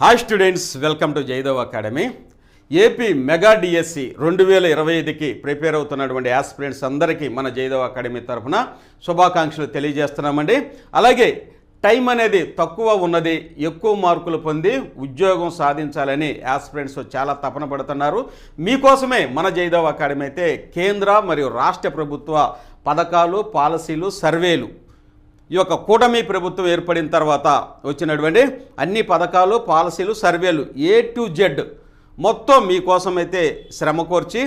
Hi students welcome to Jaidev academy AP mega DSC రెండు వేల ఇరవై ఐదుకి ప్రిపేర్ అవుతున్నటువంటి ఆస్పిరెంట్స్ అందరికీ మన జైదవ్ అకాడమీ తరఫున శుభాకాంక్షలు తెలియజేస్తున్నామండి. అలాగే టైం అనేది తక్కువ ఉన్నది ఎక్కువ మార్కులు పొంది ఉద్యోగం సాధించాలని యాస్పిరెంట్స్ చాలా తపన పడుతున్నారు. మీకోసమే మన జైదవ్ అకాడమీ అయితే కేంద్ర మరియు రాష్ట్ర ప్రభుత్వ పథకాలు పాలసీలు సర్వేలు ఈ యొక్క కూటమి ప్రభుత్వం ఏర్పడిన తర్వాత వచ్చినటువంటి అన్ని పథకాలు పాలసీలు సర్వేలు ఏ టు జెడ్ మొత్తం మీకోసం అయితే శ్రమ కోర్చి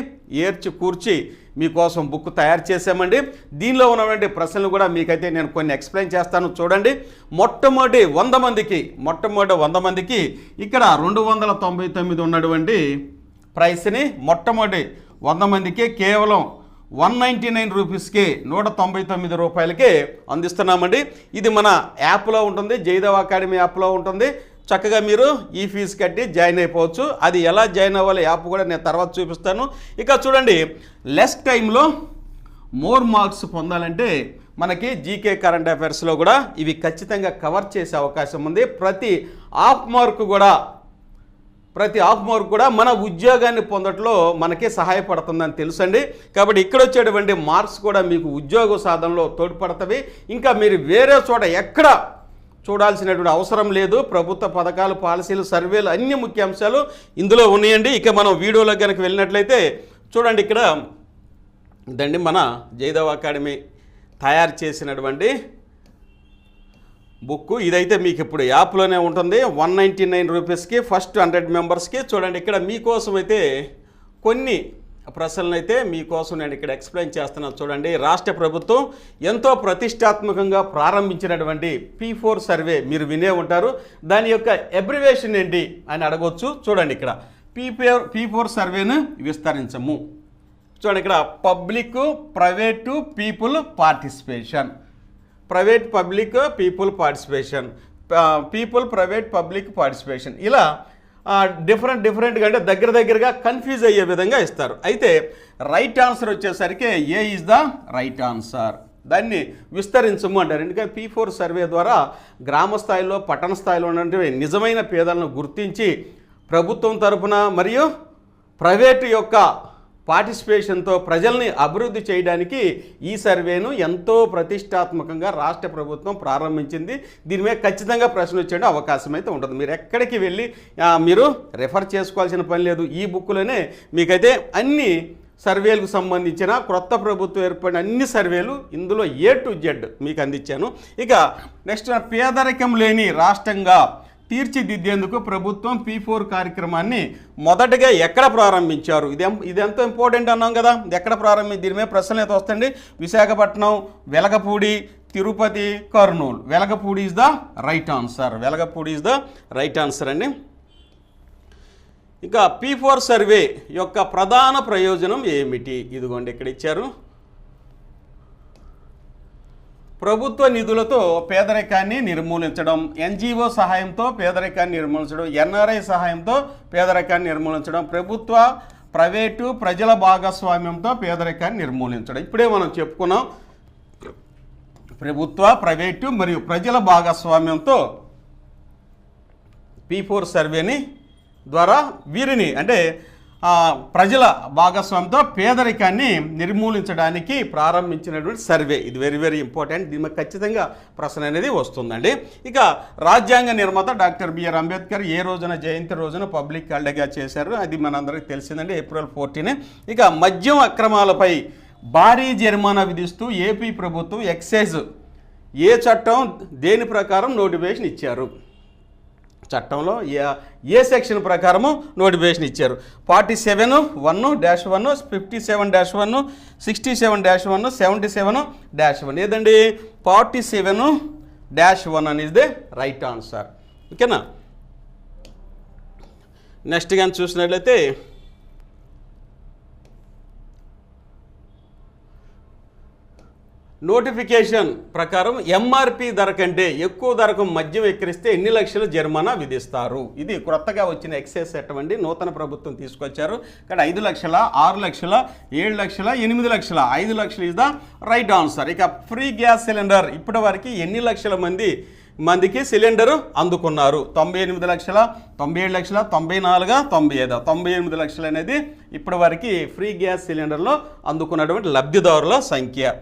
ఏర్చి కూర్చి మీకోసం బుక్ తయారు చేసామండి దీనిలో ఉన్నటువంటి ప్రశ్నలు కూడా మీకైతే నేను కొన్ని ఎక్స్ప్లెయిన్ చేస్తాను చూడండి. మొట్టమొదటి వంద మందికి మొట్టమొదటి వంద మందికి ఇక్కడ రెండు వందల తొంభై తొమ్మిది ఉన్నటువంటి ప్రైస్ని మొట్టమొదటి వంద మందికి కేవలం వన్ నైంటీ నైన్ రూపీస్కి నూట తొంభై తొమ్మిది రూపాయలకే అందిస్తున్నామండి. ఇది మన యాప్లో ఉంటుంది జయదేవ్ అకాడమీ యాప్లో ఉంటుంది. చక్కగా మీరు ఈ ఫీజు కట్టి జాయిన్ అయిపోవచ్చు. అది ఎలా జాయిన్ అవ్వాలి యాప్ కూడా నేను తర్వాత చూపిస్తాను. ఇక చూడండి లెస్ టైంలో మోర్ మార్క్స్ పొందాలంటే మనకి జీకే కరెంట్ అఫైర్స్లో కూడా ఇవి ఖచ్చితంగా కవర్ చేసే అవకాశం ఉంది. ప్రతి ఆఫ్ మార్క్ కూడా ప్రతి హాఫ్ మార్క్ కూడా మన ఉద్యోగాన్ని పొందట్లో మనకే సహాయపడుతుందని తెలుసండి. కాబట్టి ఇక్కడ వచ్చేటువంటి మార్క్స్ కూడా మీకు ఉద్యోగ సాధనలో తోడ్పడతవి. ఇంకా మీరు వేరే చోట ఎక్కడ చూడాల్సినటువంటి అవసరం లేదు. ప్రభుత్వ పథకాలు పాలసీలు సర్వేలు అన్ని ముఖ్యాంశాలు ఇందులో ఉన్నాయండి. ఇక మనం వీడియోలో కనుక వెళ్ళినట్లయితే చూడండి ఇక్కడ ఇదండి మన జైదవ్ అకాడమీ తయారు చేసినటువంటి బుక్ ఇదైతే మీకు ఇప్పుడు యాప్లోనే ఉంటుంది. వన్ నైంటీ నైన్ రూపీస్కి ఫస్ట్ హండ్రెడ్ మెంబర్స్కి. చూడండి ఇక్కడ మీకోసం అయితే కొన్ని ప్రశ్నలు అయితే మీకోసం నేను ఇక్కడ ఎక్స్ప్లెయిన్ చేస్తున్నాను. చూడండి రాష్ట్ర ప్రభుత్వం ఎంతో ప్రతిష్టాత్మకంగా ప్రారంభించినటువంటి పీ ఫోర్ సర్వే మీరు వినే ఉంటారు. దాని యొక్క ఎబ్రివేషన్ ఏంటి అని అడగవచ్చు చూడండి ఇక్కడ పీ ఫోర్ పీ ఫోర్ సర్వేను విస్తరించము. చూడండి ఇక్కడ public private people participation. Private public people participation people private public participation ఇలా డిఫరెంట్ డిఫరెంట్గా అంటే దగ్గర దగ్గరగా కన్ఫ్యూజ్ అయ్యే విధంగా ఇస్తారు. అయితే రైట్ ఆన్సర్ వచ్చేసరికి A is the right answer దాన్ని విస్తరించము అంటారు. ఎందుకంటే పీ ఫోర్ సర్వే ద్వారా గ్రామ స్థాయిలో పట్టణ స్థాయిలో ఉన్నటువంటి నిజమైన పేదలను గుర్తించి ప్రభుత్వం తరపున మరియు ప్రైవేటు యొక్క పార్టిసిపేషన్తో ప్రజల్ని అభివృద్ధి చేయడానికి ఈ సర్వేను ఎంతో ప్రతిష్టాత్మకంగా రాష్ట్ర ప్రభుత్వం ప్రారంభించింది. దీని మీద ఖచ్చితంగా ప్రశ్న వచ్చేయడం అవకాశం అయితే ఉంటుంది. మీరు ఎక్కడికి వెళ్ళి మీరు రెఫర్ చేసుకోవాల్సిన పని లేదు. ఈ బుక్లోనే మీకైతే అన్ని సర్వేలకు సంబంధించిన క్రొత్త ప్రభుత్వం ఏర్పడిన అన్ని సర్వేలు ఇందులో ఏ టు జెడ్ మీకు అందించాను. ఇక నెక్స్ట్ పేదరికం లేని రాష్ట్రంగా తీర్చిదిద్దేందుకు ప్రభుత్వం పీ ఫోర్ కార్యక్రమాన్ని మొదటగా ఎక్కడ ప్రారంభించారు? ఇది ఇది ఎంతో ఇంపార్టెంట్ అన్నాం కదా. ఎక్కడ ప్రారంభి దీని మీద ప్రశ్నలు అయితే వస్తుంది Visakhapatnam Velagapudi Tirupati Kurnool. Velagapudi is the right answer Velagapudi is the right answer అండి. ఇక పీ ఫోర్ సర్వే యొక్క ప్రధాన ప్రయోజనం ఏమిటి? ఇదిగోండి ఇక్కడ ఇచ్చారు. ప్రభుత్వ నిధులతో పేదరికాన్ని నిర్మూలించడం ఎన్జిఓ సహాయంతో పేదరికాన్ని నిర్మూలించడం ఎన్ఆర్ఐ సహాయంతో పేదరికాన్ని నిర్మూలించడం ప్రభుత్వ ప్రైవేటు ప్రజల భాగస్వామ్యంతో పేదరికాన్ని నిర్మూలించడం. ఇప్పుడే మనం చెప్పుకున్నాం ప్రభుత్వ ప్రైవేటు మరియు ప్రజల భాగస్వామ్యంతో పీ ఫోర్ సర్వేని ద్వారా వీరిని అంటే ప్రజల భాగస్వామ్యంతో పేదరికాన్ని నిర్మూలించడానికి ప్రారంభించినటువంటి సర్వే. ఇది వెరీ వెరీ ఇంపార్టెంట్ దీని మీద ఖచ్చితంగా ప్రశ్న అనేది వస్తుందండి. ఇక రాజ్యాంగ నిర్మాత డాక్టర్ బిఆర్ అంబేద్కర్ ఏ రోజున జయంతి రోజున పబ్లిక్ హాలిడేగా చేశారు? అది మనందరికీ తెలిసిందండి. ఏప్రిల్ ఫోర్టీన్ ఇక మద్యం అక్రమాలపై భారీ జరిమానా విధిస్తూ ఏపీ ప్రభుత్వం ఎక్సైజ్ ఏ చట్టం దేని ప్రకారం నోటిఫికేషన్ ఇచ్చారు? చట్టంలో ఏ ఏ సెక్షన్ ప్రకారము నోటిఫికేషన్ ఇచ్చారు. Forty seven one dash one fifty seven dash one sixty seven dash one seventy seven dash one. ఏదండి? ఫార్టీ సెవెన్ డాష్ వన్ అనేది ది రైట్ ఆన్సర్. ఓకేనా? నెక్స్ట్ కానీ చూసినట్లయితే నోటిఫికేషన్ ప్రకారం ఎంఆర్పి ధర కంటే ఎక్కువ ధరకు మద్యం ఎక్కిరిస్తే ఎన్ని లక్షల జరిమానా విధిస్తారు? ఇది కొత్తగా వచ్చిన ఎక్సైజ్ చట్టం అండి. నూతన ప్రభుత్వం తీసుకొచ్చారు. కానీ ఐదు లక్షల ఆరు లక్షల ఏడు లక్షల ఎనిమిది లక్షల ఐదు లక్షలు ఇస్ ద రైట్ ఆన్సర్. ఇక ఫ్రీ గ్యాస్ సిలిండర్ ఇప్పటి వరకు ఎన్ని లక్షల మంది మందికి సిలిండరు అందుకున్నారు? తొంభై ఎనిమిది లక్షల తొంభై ఏడు లక్షల తొంభై నాలుగు తొంభై ఐదు? తొంభై ఎనిమిది లక్షలు అనేది ఇప్పటి వరకు ఫ్రీ గ్యాస్ సిలిండర్లో అందుకున్నటువంటి లబ్ధిదారుల సంఖ్య.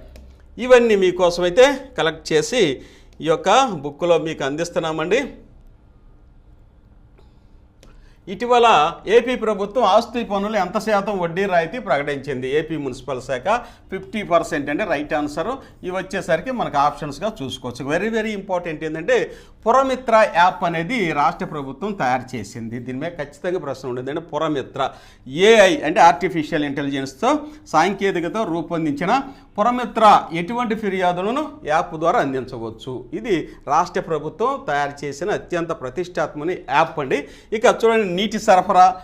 ఇవన్నీ మీకోసమైతే కలెక్ట్ చేసి ఈ యొక్క బుక్లో మీకు అందిస్తున్నామండి. ఇటీవల ఏపీ ప్రభుత్వం ఆస్తి పన్నులు ఎంత శాతం వడ్డీ రాయితీ ప్రకటించింది? ఏపీ మున్సిపల్ శాఖ ఫిఫ్టీ పర్సెంట్ అంటే రైట్ ఆన్సర్. ఇవి వచ్చేసరికి మనకు ఆప్షన్స్గా చూసుకోవచ్చు. వెరీ వెరీ ఇంపార్టెంట్ ఏంటంటే పురమిత్ర యాప్ అనేది రాష్ట్ర ప్రభుత్వం తయారు చేసింది. దీని మీద ఖచ్చితంగా ప్రశ్న ఉండేది అంటే పురమిత్ర. ఏఐ అంటే ఆర్టిఫిషియల్ ఇంటెలిజెన్స్తో సాంకేతికతో రూపొందించిన పురమిత్ర ఎటువంటి ఫిర్యాదులను యాప్ ద్వారా అందించవచ్చు? ఇది రాష్ట్ర ప్రభుత్వం తయారు చేసిన అత్యంత ప్రతిష్టాత్మని యాప్ అండి. ఇక చూడండి నీటి సరఫరా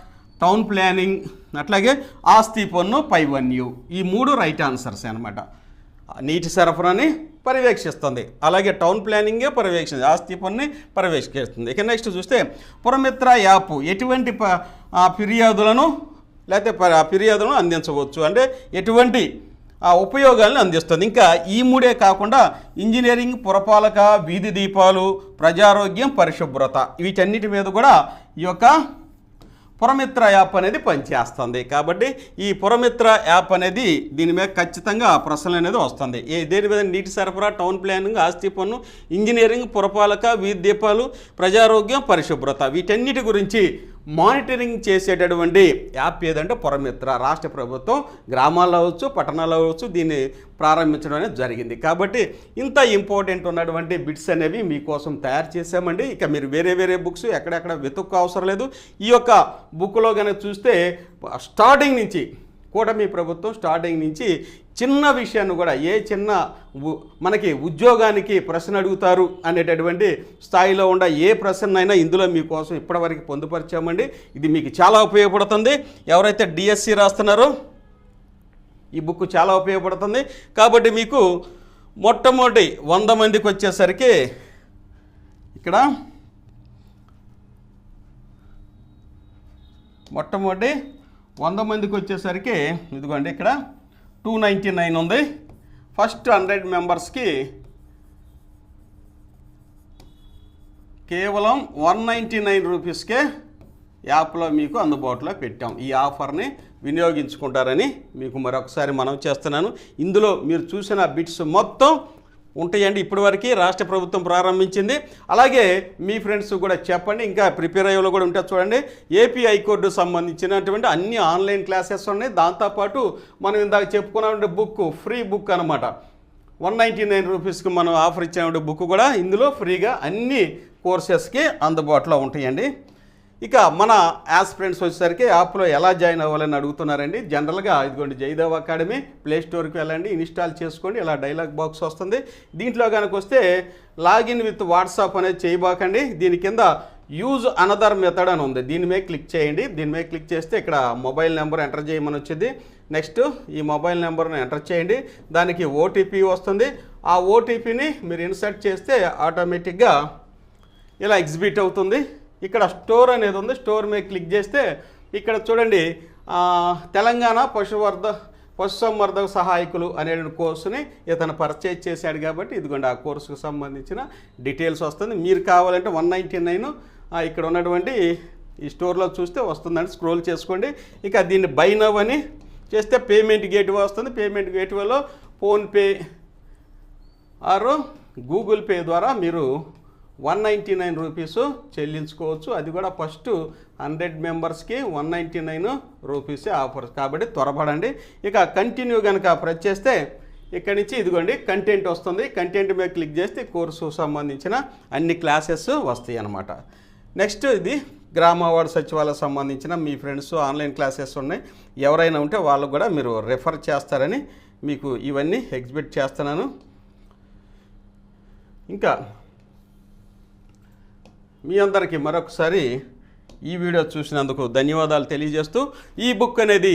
టౌన్ ప్లానింగ్ అట్లాగే ఆస్తి పన్ను పైవన్యూ ఈ మూడు రైట్ ఆన్సర్స్ అనమాట నీటి సరఫరాని పర్యవేక్షిస్తుంది. అలాగే టౌన్ ప్లానింగే పర్యవేక్షిస్తుంది. ఆస్తి పన్ను పర్యవేక్షిస్తుంది. ఇక నెక్స్ట్ చూస్తే పురమిత్ర యాప్ ఎటువంటి ప- ఫిర్యాదులను లేకపోతే ఫిర్యాదులను అందించవచ్చు. అంటే ఎటువంటి ఉపయోగాలను అందిస్తుంది. ఇంకా ఈ మూడే కాకుండా ఇంజనీరింగ్ పురపాలక వీధి దీపాలు ప్రజారోగ్యం పరిశుభ్రత వీటన్నిటి మీద కూడా ఈ యొక్క పురమిత్ర యాప్ అనేది పనిచేస్తుంది. కాబట్టి ఈ పురమిత్ర యాప్ అనేది దీని మీద ఖచ్చితంగా ప్రశ్నలు అనేది వస్తుంది. ఏ దేని మీద? నీటి సరఫరా టౌన్ ప్లానింగ్ ఆస్తి పన్ను ఇంజనీరింగ్ పురపాలక వీధి దీపాలు ప్రజారోగ్యం పరిశుభ్రత వీటన్నిటి గురించి మానిటరింగ్ చేసేటటువంటి యాప్ ఏదంటే పురమిత్ర. రాష్ట్ర ప్రభుత్వం గ్రామాల్లో అవ్వచ్చు పట్టణాల్లో అవ్వచ్చు దీన్ని ప్రారంభించడం అనేది జరిగింది. కాబట్టి ఇంత ఇంపార్టెంట్ ఉన్నటువంటి బిట్స్ అనేవి మీకోసం తయారు చేశామండి. ఇక మీరు వేరే వేరే బుక్స్ ఎక్కడెక్కడ వెతుక్కు అవసరం లేదు. ఈ యొక్క బుక్లో కనుక చూస్తే స్టార్టింగ్ నుంచి కూటమి ప్రభుత్వం స్టార్టింగ్ నుంచి చిన్న విషయాన్ని కూడా ఏ చిన్న ఉ- మనకి ఉద్యోగానికి ప్రశ్న అడుగుతారు అనేటటువంటి స్థాయిలో ఉన్న ఏ ప్రశ్న అయినా ఇందులో మీకోసం ఇప్పటివరకు పొందుపరిచామండి. ఇది మీకు చాలా ఉపయోగపడుతుంది. ఎవరైతే డిఎస్సి రాస్తున్నారో ఈ బుక్ చాలా ఉపయోగపడుతుంది. కాబట్టి మీకు మొట్టమొదటి వంద మందికి వచ్చేసరికి ఇక్కడ మొట్టమొదటి వంద మందికి వచ్చేసరికి ఇదిగోండి ఇక్కడ టూ నైంటీ నైన్ ఉంది. ఫస్ట్ హండ్రెడ్ మెంబర్స్కి కేవలం వన్ నైంటీ నైన్ రూపీస్కే యాప్లో మీకు అందుబాటులో పెట్టాం. ఈ ఆఫర్ని వినియోగించుకుంటారని మీకు మరొకసారి మనం చేస్తున్నాను. ఇందులో మీరు చూసిన బిట్స్ మొత్తం ఉంటాయండి. ఇప్పటివరకు రాష్ట్ర ప్రభుత్వం ప్రారంభించింది. అలాగే మీ ఫ్రెండ్స్ కూడా చెప్పండి. ఇంకా ప్రిపేర్ అయ్యేలో కూడా ఉంటుంది చూడండి. ఏపీ హైకోర్టు సంబంధించినటువంటి అన్ని ఆన్లైన్ క్లాసెస్ ఉన్నాయి. దాంతోపాటు మనం ఇందాక చెప్పుకున్నటువంటి బుక్ ఫ్రీ బుక్ అనమాట వన్ నైంటీ నైన్ రూపీస్కి మనం ఆఫర్ ఇచ్చిన బుక్ కూడా ఇందులో ఫ్రీగా అన్ని కోర్సెస్కి అందుబాటులో ఉంటాయండి. ఇక మన యాస్పిరెంట్స్ వచ్చేసరికి యాప్లో ఎలా జాయిన్ అవ్వాలని అడుగుతున్నారండి. జనరల్గా ఇదిగోండి జయదేవ్ అకాడమీ ప్లే స్టోర్కి వెళ్ళండి ఇన్స్టాల్ చేసుకోండి ఇలా డైలాగ్ బాక్స్ వస్తుంది. దీంట్లో కనుక వస్తే లాగిన్ విత్ వాట్సాప్ అనేది చేయబాకండి. దీని కింద యూజ్ అనదర్ మెథడ్ అని ఉంది. దీని మీద క్లిక్ చేయండి. దీని మీద క్లిక్ చేస్తే ఇక్కడ మొబైల్ నెంబర్ ఎంటర్ చేయమని వచ్చింది. నెక్స్ట్ ఈ మొబైల్ నెంబర్ను ఎంటర్ చేయండి. దానికి ఓటీపీ వస్తుంది. ఆ ఓటీపీని మీరు ఇన్సర్ట్ చేస్తే ఆటోమేటిక్గా ఇలా ఎగ్జిబిట్ అవుతుంది. ఇక్కడ స్టోర్ అనేది ఉంది. స్టోర్ మీద క్లిక్ చేస్తే ఇక్కడ చూడండి తెలంగాణ పశువర్ధ పశుసంవర్ధక సహాయకులు అనే కోర్సుని ఇతను పర్చేజ్ చేశాడు కాబట్టి ఇదిగోండి ఆ కోర్సుకు సంబంధించిన డీటెయిల్స్ వస్తుంది. మీరు కావాలంటే వన్ నైంటీ నైన్ ఇక్కడ ఉన్నటువంటి ఈ స్టోర్లో చూస్తే వస్తుందండి. స్క్రోల్ చేసుకోండి. ఇక దీన్ని బై నవ్ అని చేస్తే పేమెంట్ గేట్వే వస్తుంది. పేమెంట్ గేట్వేలో ఫోన్పే ఆరు గూగుల్ పే ద్వారా మీరు వన్ నైంటీ నైన్ రూపీస్ చెల్లించుకోవచ్చు. అది కూడా ఫస్ట్ హండ్రెడ్ మెంబర్స్కి వన్ నైంటీ నైన్ రూపీసే ఆఫర్. కాబట్టి త్వరపడండి. ఇక కంటిన్యూ కనుక ప్రెస్ చేస్తే ఇక్కడి నుంచి ఇదిగోండి కంటెంట్ వస్తుంది. కంటెంట్ మీద క్లిక్ చేస్తే కోర్సు సంబంధించిన అన్ని క్లాసెస్ వస్తాయి అన్నమాట నెక్స్ట్ ఇది గ్రామ వార్డు సచివాలయం సంబంధించిన మీ ఫ్రెండ్స్ ఆన్లైన్ క్లాసెస్ ఉన్నాయి. ఎవరైనా ఉంటే వాళ్ళు కూడా మీరు రెఫర్ చేస్తారని మీకు ఇవన్నీ ఎగ్జిబిట్ చేస్తున్నాను. ఇంకా మీ అందరికీ మరొకసారి ఈ వీడియో చూసినందుకు ధన్యవాదాలు తెలియజేస్తూ ఈ బుక్ అనేది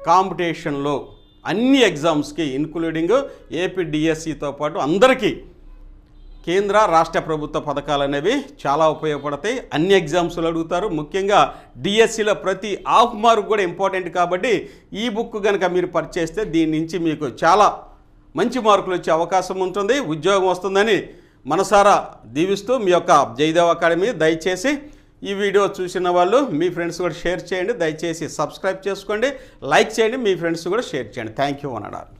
కాంపిటీషన్లో అన్ని ఎగ్జామ్స్కి ఇన్క్లూడింగ్ ఏపీ డిఎస్సితో పాటు అందరికీ కేంద్ర రాష్ట్ర ప్రభుత్వ పథకాలు అనేవి చాలా ఉపయోగపడతాయి. అన్ని ఎగ్జామ్స్లో అడుగుతారు. ముఖ్యంగా డిఎస్సిలో ప్రతి హాఫ్ మార్క్ కూడా ఇంపార్టెంట్ కాబట్టి ఈ బుక్ కనుక మీరు పర్చేస్తే దీని నుంచి మీకు చాలా మంచి మార్కులు వచ్చే అవకాశం ఉంటుంది. ఉద్యోగం వస్తుందని మనసారా దీవిస్తూ మీ యొక్క జయదేవ్ అకాడమీ దయచేసి ఈ వీడియో చూసిన వాళ్ళు మీ ఫ్రెండ్స్ కూడా షేర్ చేయండి. దయచేసి సబ్స్క్రైబ్ చేసుకోండి. లైక్ చేయండి. మీ ఫ్రెండ్స్ కూడా షేర్ చేయండి. Thank you అనడాలి